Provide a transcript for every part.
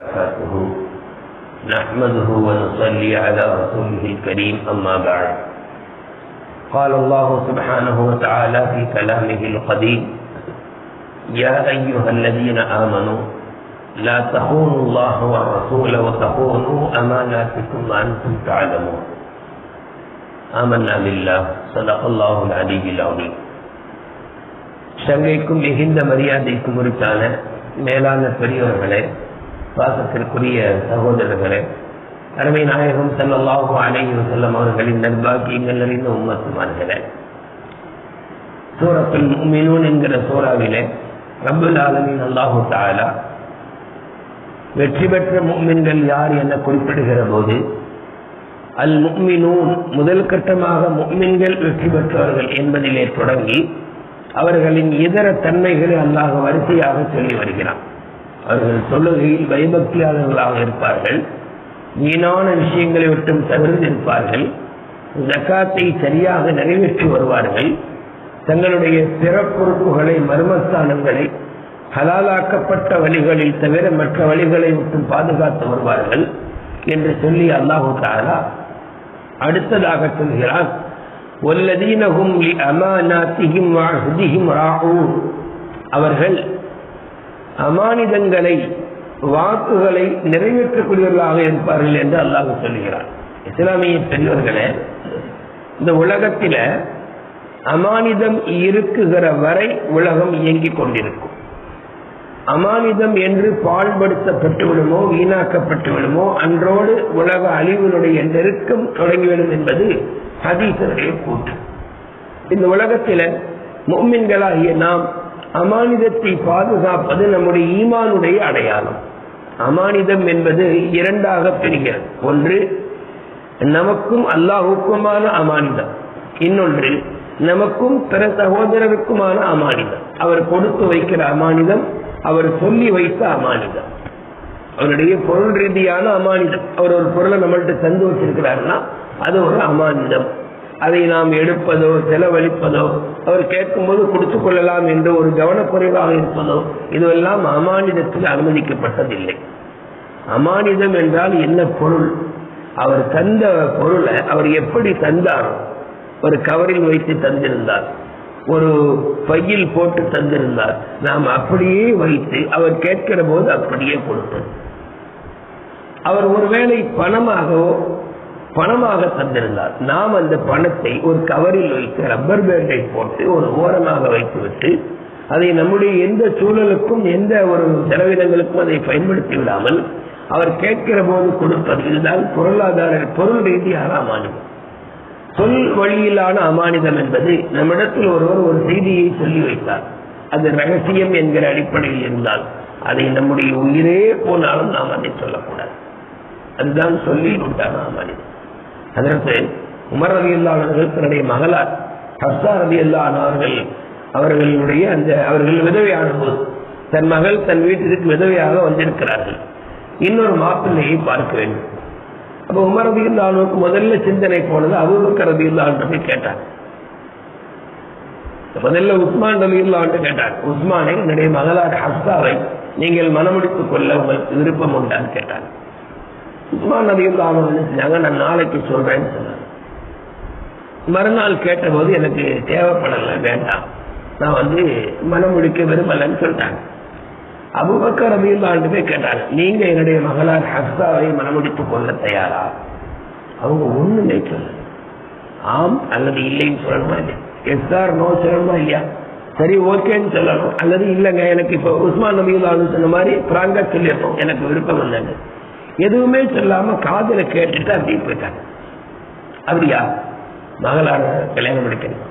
وبركاته. نحمده ونصلي على رسوله الكريم، أما بعد. قال الله سبحانه وتعالى في كلامه القديم، يا أيها الذين آمنوا، لا تخونوا الله والرسول وتخونوا أماناتكم أنتم تعلمون. آمنا لله صدق الله العلي العظيم. சங்கைக்கும் மிகுந்த மரியாதைக்கும் رجالا மேலான பெரியவர்களை பாசத்திற்குரிய சகோதரர்களே தலைமை நாயகம் செல்லல்லாகும் அலைஹி செல்லம் அவர்களின் நல்பாக்கியங்கள் அறிந்த உம்மத்துமார்களே. சூரத்தில் முஃமினூன் என்கிற சூறாவிலே ரபுல் ஆலமின் அல்லாஹு தாலா வெற்றி பெற்ற முக்மின்கள் யார் என குறிப்பிடுகிற போது அல் முக்மினூன் முதல் கட்டமாக முக்மின்கள் வெற்றி பெற்றவர்கள் என்பதிலே தொடங்கி அவர்களின் இதர தன்மைகளை அல்லாஹ் வரிசையாக சொல்லி வருகிறான். அவர்கள் தொழுகையில் பயபக்தியாளர்களாக இருப்பார்கள். வீணான விஷயங்களை விட்டும் தவிர்த்திருப்பார்கள் ஜக்காத்தை சரியாக நிறைவேற்றி வருவார்கள். தங்களுடைய பிற பொறுப்புகளை மர்மஸ்தானங்களை ஹலாலாக்கப்பட்ட வழிகளில் தவிர மற்ற வழிகளை விட்டும் பாதுகாத்து வருவார்கள் என்று சொல்லி அல்லாஹு தாரா அடுத்ததாக சொல்கிறான். அவர்கள் அமானிதங்களை வாக்குகளை நிறைவேற்றக்கூடியவர்களாக இருப்பார்கள் என்று அல்லாஹ் சொல்கிறார் இஸ்லாமிய பெரியவர்களே இந்த உலகத்தில அமானிதம் இருக்குகிற வரை உலகம் இயங்கிக் கொண்டிருக்கும். அமானிதம் என்று பால்படுத்தப்பட்டு விடுமோ வீணாக்கப்பட்டு விடுமோ அன்றோடு உலக அழிவுனுடைய நெருக்கம் தொடங்கிவிடும் என்பது ஹதீசனுடைய கூற்று. இந்த உலகத்தில மொம்மின்களாகிய நாம் அமானிதத்தை பாதுகாப்பது நம்முடைய ஈமானுடைய அடையாளம். அமானிதம் என்பது இரண்டாக பிரிகிறது. ஒன்று நமக்கும் அல்லாஹுக்குமான அமானிதம். இன்னொன்று நமக்கும் பிற சகோதரருக்குமான அமானிதம். அவர் கொடுத்து வைக்கிற அமானிதம் அவர் சொல்லி வைத்த அமானிதம். அவருடைய பொருள் ரீதியான அமானிதம். அவர் ஒரு பொருளை நம்மள்கிட்ட தந்து வச்சிருக்கிறாருன்னா அது ஒரு அமானிதம். அதை நாம் எடுப்பதோ செலவழிப்பதோ அவர் கேட்கும்போது கொடுத்துக் கொள்ளலாம் என்று ஒரு கவனக்குறைவாக இருப்பதோ இதுவெல்லாம் அமானிதத்தில் அனுமதிக்கப்பட்டதில்லை. அமானிதம் என்றால் என்ன பொருள்? அவர் தந்த பொருளை அவர் எப்படி தந்தார் ஒரு கவரில் வைத்து தந்திருந்தார். ஒரு பையில் போட்டு தந்திருந்தார். நாம் அப்படியே வைத்து அவர் கேட்கிற போது அப்படியே கொடுத்தது. அவர் ஒருவேளை பணமாகவோ பணமாக தந்திருந்தார். நாம் அந்த பணத்தை ஒரு கவரில் வைத்து ரப்பர் பேண்டை போட்டு ஒரு ஓரமாக வைத்து விட்டு அதை நம்முடைய எந்த சூழலுக்கும் எந்த ஒரு செலவினங்களுக்கும் அதை பயன்படுத்தி விடாமல் அவர் கேட்கிற போது கொடுப்பது இதுதான் பொருளாதார பொருள் ரீதியான அமானிதம். சொல் வழியிலான அமானிதம் என்பது நம்மிடத்தில் ஒருவர் ஒரு செய்தியை சொல்லி வைத்தார். அது ரகசியம் என்கிற அடிப்படையில் இருந்தால் அதை நம்முடைய உயிரே போனாலும் நாம் அதை சொல்லக்கூடாது. அதுதான் சொல்லி விட்டான அமானிதம். அதற்கு உமர் ரவி அல்லானவர்கள் தன்னுடைய மகளார் ஹப்சா ரவி அல்லானவர்கள் அவர்களுடைய அந்த அவர்கள் விதவையான போது தன் மகள் தன் வீட்டிற்கு விதவையாக வந்திருக்கிறார்கள். இன்னொரு மாப்பிள்ளையை பார்க்க வேண்டும். அப்ப உமர் ரவி அல்லானுக்கு முதல்ல சிந்தனை போனது அபுபக்கர் ரவி அல்லான்னு கேட்டார். முதல்ல உஸ்மான் ரவி அல்லான்னு கேட்டார். உஸ்மானை என்னுடைய மகளார் ஹப்சாவை நீங்கள் மனமுடித்துக் கொள்ள உங்களுக்கு விருப்பம் உண்டான்னு கேட்டார். உஸ்மான் நபிகள் செஞ்சாங்க நான் நாளைக்கு சொல்றேன்னு சொன்னாங்க மறுநாள் கேட்டபோது எனக்கு தேவைப்படலை வேண்டாம். நான் வந்து மனம் முடிக்க விரும்பலன்னு சொல்லிட்டாங்க. அபுபக்கர் ரபியுல்லா போய் கேட்டாங்க நீங்க என்னுடைய மகளார் ஹஸ்தாவை மனமுடித்துக் கொள்ள தயாரா? அவங்க ஒண்ணுமே சொல்ல ஆம் அல்லது இல்லைன்னு சொல்லணுமா இல்லையா? எஸ்ஆர் நோ சொல்லணுமா இல்லையா? சரி ஓகேன்னு சொல்லணும். அல்லது இல்லைங்க எனக்கு இப்போ உஸ்மான் நபியுல்லான்னு சொன்ன மாதிரி பிராங்கா சொல்லியிருக்கோம். எனக்கு விருப்பம் இல்லைன்னு. எதுவுமே சொல்லாம காதல கேட்டுட்டு அப்படியே போயிட்டாங்க. அப்படியா மகளான கல்யாணம் முடிக்கணும்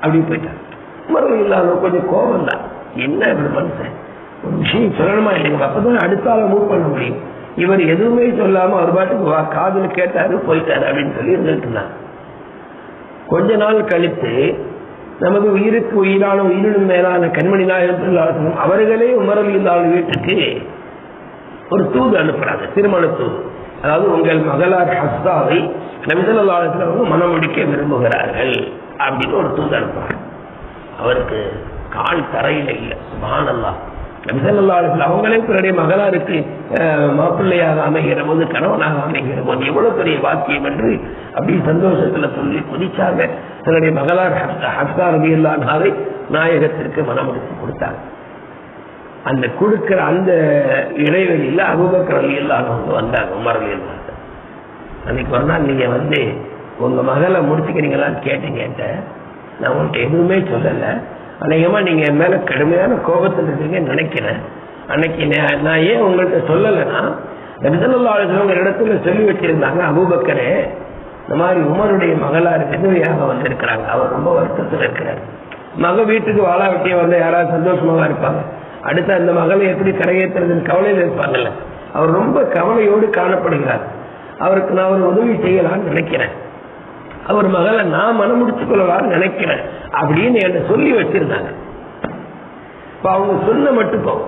அப்படி போயிட்டாங்க மறுபடியும் இல்லாத கொஞ்சம் கோபம் தான் என்ன இப்படி மனுஷன்? ஒரு விஷயம் சொல்லணுமா இல்லைங்க அப்பதான் அடுத்த மூவ் பண்ண முடியும். இவர் எதுவுமே சொல்லாம அவர் பாட்டுக்கு வா காதல கேட்டாரு போயிட்டாரு அப்படின்னு சொல்லி இருந்துட்டு இருந்தாங்க கொஞ்ச நாள் கழித்து நமது உயிருக்கு உயிரான உயிரினும் மேலான கண்மணி நாயகம் அவர்களே உமரல் இல்லாத வீட்டுக்கு ஒரு தூது அனுப்புறாங்க திருமண தூது. அதாவது உங்கள் மகளார் ஹஸ்தாவை நபிசல்லாத்துல மனம் முடிக்க விரும்புகிறார்கள் அப்படின்னு ஒரு தூது அனுப்புறாங்க. அவருக்கு கால் தரையில இல்லை சுபானல்லா. நபிசல்லா அவங்களே தன்னுடைய மகளாருக்கு மாப்பிள்ளையாக அமைகிற போது கணவனாக அமைகிற போது எவ்வளவு பெரிய வாக்கியம் என்று அப்படி சந்தோஷத்துல சொல்லி குதிச்சாங்க. தன்னுடைய மகளார் ஹஸ்தா ரபி அல்லாஹாவை நாயகத்திற்கு மனமுடித்து கொடுத்தாங்க. அந்த கொடுக்கிற அந்த இடைவெளியில அபுபக்கர் அலி இல்லாதவங்க வந்தாங்க உமர் அலி இல்லாத அன்னைக்கு ஒரு நாள் நீங்க வந்து உங்க மகளை முடிச்சுக்கிறீங்களான்னு கேட்டீங்கன்ட்ட நான் உங்கள்கிட்ட எதுவுமே சொல்லல. அநேகமா நீங்க என் மேல கடுமையான கோபத்தில் இருக்கீங்கன்னு நினைக்கிறேன். அன்னைக்கு நான் நான் ஏன் உங்கள்கிட்ட சொல்லலைன்னா நபிசல்லாங்க இடத்துல சொல்லி வச்சிருந்தாங்க அபூபக்கரே. இந்த மாதிரி உமருடைய மகளார் விதவையாக வந்திருக்கிறாங்க. அவர் ரொம்ப வருத்தத்தில் இருக்கிறார். மக வீட்டுக்கு வாழா வெட்டிய வந்த யாராவது சந்தோஷமாக இருப்பாங்க. அடுத்து அந்த மகளை எப்படி கரையேற்றுறதுன்னு கவலையில் இருப்பாங்கல்ல. அவர் ரொம்ப கவலையோடு காணப்படுகிறார். அவருக்கு நான் ஒரு உதவி செய்யலாம்னு நினைக்கிறேன். அவர் மகளை நான் மனம் முடித்துக் கொள்ளலாம்னு நினைக்கிறேன். அப்படின்னு என்னை சொல்லி வச்சிருந்தாங்க. இப்ப அவங்க சொன்ன மட்டுக்கும்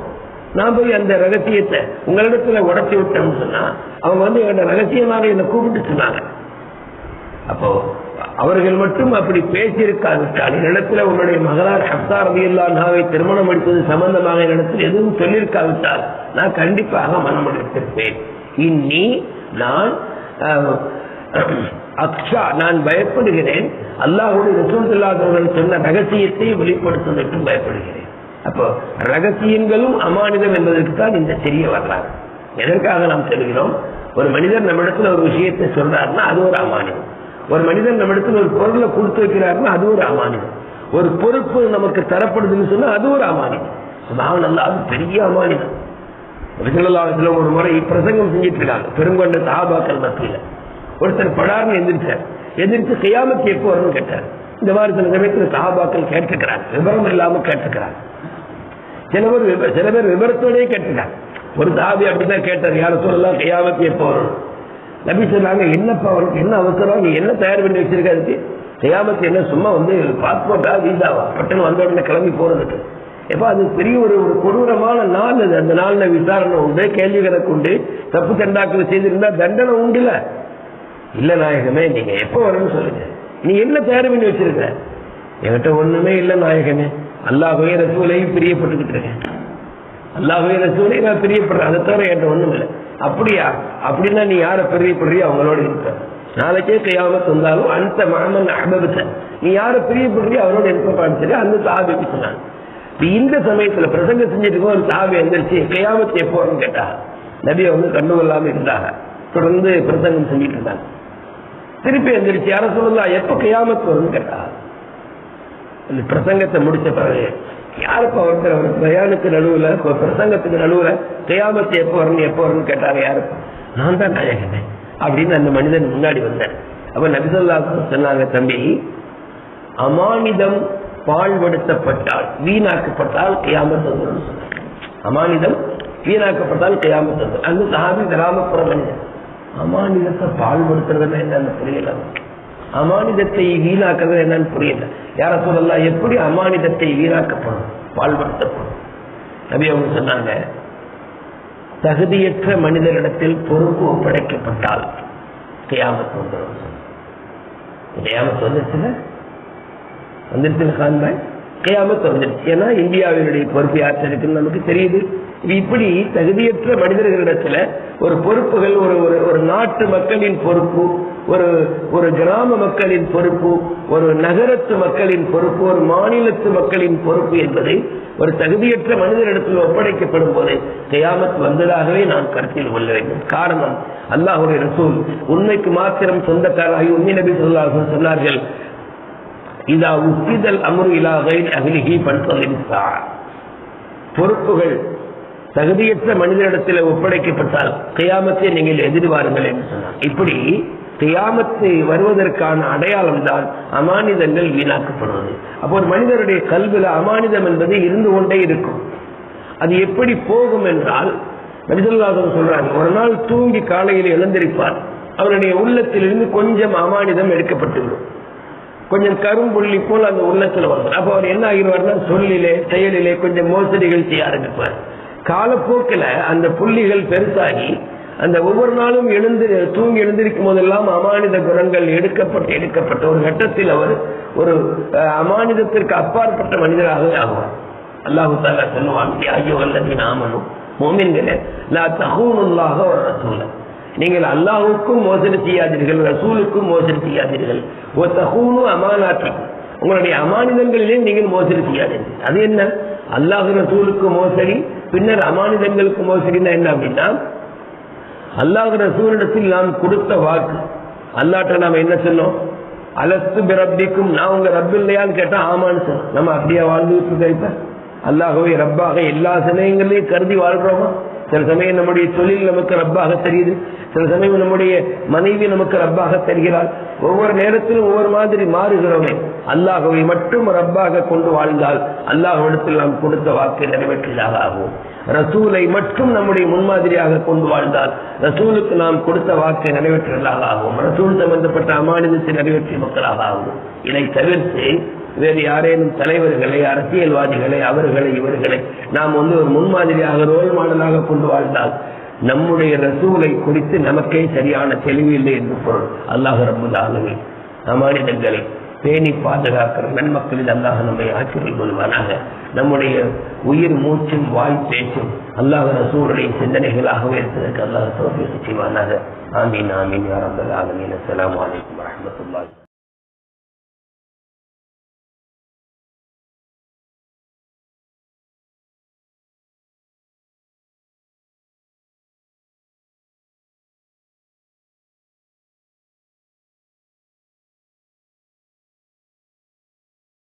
நான் போய் அந்த ரகசியத்தை உங்களிடத்துல உடச்சி விட்டேன்னு சொன்னா அவங்க வந்து என்னோட ரகசியமாக என்னை கூப்பிட்டு சொன்னாங்க. அப்போ அவர்கள் மட்டும் அப்படி பேசியிருக்காவிட்டால் இடத்துல உன்னுடைய மகளார் ஹப்தா ரபியுல்லாவை திருமணம் அடிப்பது சம்பந்தமாக என்னிடத்தில் எதுவும் சொல்லியிருக்காவிட்டால் நான் கண்டிப்பாக மனம் எடுத்திருப்பேன் இன்னி நான் அக்ஷா நான் பயப்படுகிறேன். அல்லாஹுடைய ரசூலுல்லாஹர்கள் சொன்ன ரகசியத்தை வெளிப்படுத்துவதற்கு பயப்படுகிறேன். அப்போ ரகசியங்களும் அமானிதம் என்பதற்கு தான் இந்த சிறிய வரலாறு. எதற்காக நாம் சொல்கிறோம்? ஒரு மனிதர் நம்மிடத்தில் ஒரு விஷயத்தை சொல்றாருன்னா அது ஒரு அமானிதம். ஒரு மனிதன் நம்மிடத்துல ஒரு பொருளை கொடுத்து வைக்கிறாருன்னா அது ஒரு அமானியம் ஒரு பொறுப்பு நமக்கு தரப்படுதுன்னு சொன்னா அது ஒரு அமானியம் சுபாவன் அல்ல அது பெரிய அமானிதம் விசலாலத்துல ஒரு முறை பிரசங்கம் செஞ்சிட்டு இருக்காங்க. பெருங்கொண்ட சஹாபாக்கள் மத்தியில. ஒருத்தர் படார்னு எந்திரிச்சார். எந்திரிச்சு செய்யாமல் எப்போ வரும்னு கேட்டார். இந்த மாதிரி சில சமயத்தில் சஹாபாக்கள் கேட்டுக்கிறாங்க. விவரம் இல்லாம கேட்டுக்கிறாங்க. சில பேர் விப- சில பேர் விவரத்தோடய கேட்டுக்கிறாங்க. ஒரு சாபி அப்படிதான் கேட்டார் யார சொல்லலாம் கையாமத்து எப்போ வரும் நபி சொன்னாங்க என்னப்பா அவருக்கு என்ன அவசரம்? நீ என்ன தயார் பண்ணி வச்சிருக்க அதுக்கு? செய்யாமத்து என்ன சும்மா வந்து பாஸ்போர்ட்டா வீசாவா பட்டன் வந்த உடனே கிளம்பி போறதுக்கு. எப்ப அது பெரிய ஒரு ஒரு கொடூரமான நாள் அது. அந்த நாள்ல விசாரணை உண்டு கேள்வி கணக்கு உண்டு. தப்பு தண்டாக்கள் செய்திருந்தா தண்டனை உண்டுல. இல்ல நாயகமே நீங்க எப்ப வரணும்னு சொல்லுங்க. நீ என்ன தயார் பண்ணி வச்சிருக்க? என்கிட்ட ஒண்ணுமே இல்ல நாயகமே. அல்லாஹே ரசூலையும் பிரியப்பட்டுக்கிட்டு இருக்கேன். அல்லாஹே ரசூலையும் நான் பிரியப்படுறேன். அதை தவிர என்கிட்ட ஒண்ணும் இல்லை அப்படியா? அப்படின்னா நீ யார பிரியப்படுறியோ அவங்களோட இருக்க நாளைக்கே கையாம தந்தாலும் அந்த மாமன் அபபத்த நீ யார பிரியப்படுறியோ அவரோட இருப்பான்னு சொல்லி அந்த சாபி சொன்னாங்க. இந்த சமயத்துல பிரசங்கம் செஞ்சிருக்கோம் அந்த ஒரு சாபி எந்திரிச்சு கையாமத்து எப்போன்னு கேட்டா நபியை வந்து கண்டுகொள்ளாம இருந்தாங்க. தொடர்ந்து பிரசங்கம் செஞ்சிட்டு இருந்தாங்க. திருப்பி எந்திரிச்சு யார சொல்லலாம் எப்ப கையாமத்து வரும்னு கேட்டா? அந்த பிரசங்கத்தை முடிச்ச பிறகு யாருப்பா ஒருத்தர்? அவர் பிரயாணத்துக்கு நடுவுல பிரசங்கத்துக்கு நடுவுல கையாமத்து எப்போ வரணும் எப்போ வரணும்னு கேட்டாங்க யாரு நான் தான் நாயகனே அப்படின்னு அந்த மனிதன் முன்னாடி வந்தேன் அப்ப நபிசல்லா சொன்னாங்க தம்பி அமானிதம் பாழ்படுத்தப்பட்டால் வீணாக்கப்பட்டால் கையாமத்து அமானிதம் வீணாக்கப்பட்டால் கையாமத்து வந்துடும் அந்த சாமி கிராமப்புற மனிதன் அமானிதத்தை பாழ்படுத்துறதுன்னா என்னன்னு புரியல அமானிதத்தை வீணாக்குறது என்னன்னு புரியல. யார சொல்லலாம் எப்படி அமானிதத்தை வீணாக்கப்படும்? பாழ்படுத்தப்படும் நபி அவங்க சொன்னாங்க தகுதியற்ற மனிதரிடத்தில் பொறுப்பு ஒப்படைக்கப்பட்டால் கியாமத்து வந்துடும். கியாமத்து வந்துருச்சுல? வந்துருச்சுல காண்பாய்? கியாமத்து வந்துருச்சு. ஏன்னா இந்தியாவினுடைய பொறுப்பு யார்கிட்ட இருக்குன்னு நமக்கு தெரியுது. இப்படி தகுதியற்ற மனிதர்களிடத்துல ஒரு பொறுப்புகள் ஒரு ஒரு ஒரு நாட்டு மக்களின் பொறுப்பு ஒரு ஒரு கிராம மக்களின் பொறுப்பு ஒரு நகரத்து மக்களின் பொறுப்பு ஒரு மாநிலத்து மக்களின் பொறுப்பு என்பது ஒரு தகுதியற்ற மனிதரிடத்தில் ஒப்படைக்கப்படும் போது கயாமத் வந்ததாகவே நான் கருத்தில் கொள்ள வேண்டும். காரணம் அல்லாஹுடைய ரசூல் உண்மைக்கு மாத்திரம் சொந்தக்காராகி உண்மை நபி சொல்லார்கள் சொன்னார்கள் இதா உத்திதல் அமரு இலா கைல் அகிலிகி பண்பலின் பொறுப்புகள் தகுதியற்ற மனிதனிடத்தில் ஒப்படைக்கப்பட்டால் கையாமத்தை நீங்கள் எதிர்வாருங்கள் என்று சொன்னார். இப்படி கியாமத்து வருவதற்கான அடையாளம் தான் அமானிதங்கள் வீணாக்கப்படுவது. அப்போ ஒரு மனிதருடைய கல்வில அமானிதம் என்பது இருந்து கொண்டே இருக்கும். அது எப்படி போகும் என்றால் நபிசல்லாசன் சொல்றாங்க ஒரு நாள் தூங்கி காலையில் எழுந்திருப்பார். அவருடைய உள்ளத்திலிருந்து கொஞ்சம் அமானிதம் எடுக்கப்பட்டுவிடும். கொஞ்சம் கரும்புள்ளி போல் அந்த உள்ளத்துல வரும். அப்ப அவர் என்ன ஆகிடுவார்னா சொல்லிலே செயலிலே கொஞ்சம் மோசடிகள் செய்ய ஆரம்பிப்பார். காலப்போக்கில் அந்த புள்ளிகள் பெருசாகி அந்த ஒவ்வொரு நாளும் எழுந்து தூங்கி எழுந்திருக்கும் போதெல்லாம் அமானித குணங்கள் எடுக்கப்பட்டு எடுக்கப்பட்ட ஒரு கட்டத்தில் அவர் ஒரு அமானிதத்திற்கு அப்பாற்பட்ட மனிதராகவே ஆகுவார். அல்லாஹு தாலா சொல்லுவாங்க ஐயோ அல்லது நாமனும் மோமின்களே லா தகூனுல்லாக ஒரு ரசூல. நீங்கள் அல்லாஹுக்கும் மோசடி செய்யாதீர்கள் ரசூலுக்கும் மோசடி செய்யாதீர்கள். ஒரு தகூனு அமானாத்தி. உங்களுடைய அமானிதங்களிலே நீங்கள் மோசடி செய்யாதீர்கள். அது என்ன? அல்லாஹு ரசூலுக்கு மோசடி பின்னர் அமானிதங்களுக்கு மோசடினா என்ன அப்படின்னா அல்லாஹ் ரசூலிடத்தில் நாம் கொடுத்த வாக்கு. அல்லாட்ட நாம என்ன சொன்னோம்? அலஸ்து பிறப்பிக்கும் நான் உங்க ரப்பு இல்லையான்னு கேட்டா ஆமான்னு சார் நம்ம அப்படியே வாழ்ந்துட்டு இருக்கோம் இப்ப ரப்பாக எல்லா சமயங்களையும் கருதி வாழ்றோமா சில சமயம் நம்முடைய தொழில் நமக்கு ரப்பாக தெரியுது. சில சமயம் நம்முடைய மனைவி நமக்கு ரப்பாக தருகிறாள். ஒவ்வொரு நேரத்திலும் ஒவ்வொரு மாதிரி மாறுகிறோமே அல்லாஹுவை மட்டும் ரப்பாக கொண்டு வாழ்ந்தால் அல்லாஹ்விடத்தில் நாம் கொடுத்த வாக்கை நிறைவேற்றியதாக ஆகும் ரசூலை மட்டும் நம்முடைய முன்மாதிரியாக கொண்டு வாழ்ந்தால் ரசூலுக்கு நாம் கொடுத்த வாக்கை நிறைவேற்றுவதாக. ஆகும் ரசூல் சம்பந்தப்பட்ட அமானிதத்தை நிறைவேற்றிய மக்களாக. ஆகும் இதை தவிர்த்து வேறு யாரேனும் தலைவர்களை அரசியல்வாதிகளை அவர்களை இவர்களை நாம் வந்து ஒரு முன்மாதிரியாக ரோல் மாடலாக கொண்டு வாழ்ந்தால் நம்முடைய ரசூலை குறித்து நமக்கே சரியான தெளிவு இல்லை என்று பொருள். அல்லாஹ் ரபுல் ஆலமி அமானிதங்களை பேணி பாதுகாக்கிற நன்மக்களில் அல்லாஹ் நம்மை ஆட்சிகள் கொள்வானாக. நம்முடைய உயிர் மூச்சும் வாய் பேச்சும் அல்லாஹ் ரசூருடைய சிந்தனைகளாகவே இருப்பதற்கு அல்லாஹ் தோல்வி செய்வானாக. ஆமீன் ஆமீன் யாரம்பல் ஆலமீன். அஸ்ஸலாமு அலைக்கும் வரஹ்மத்துல்லாஹி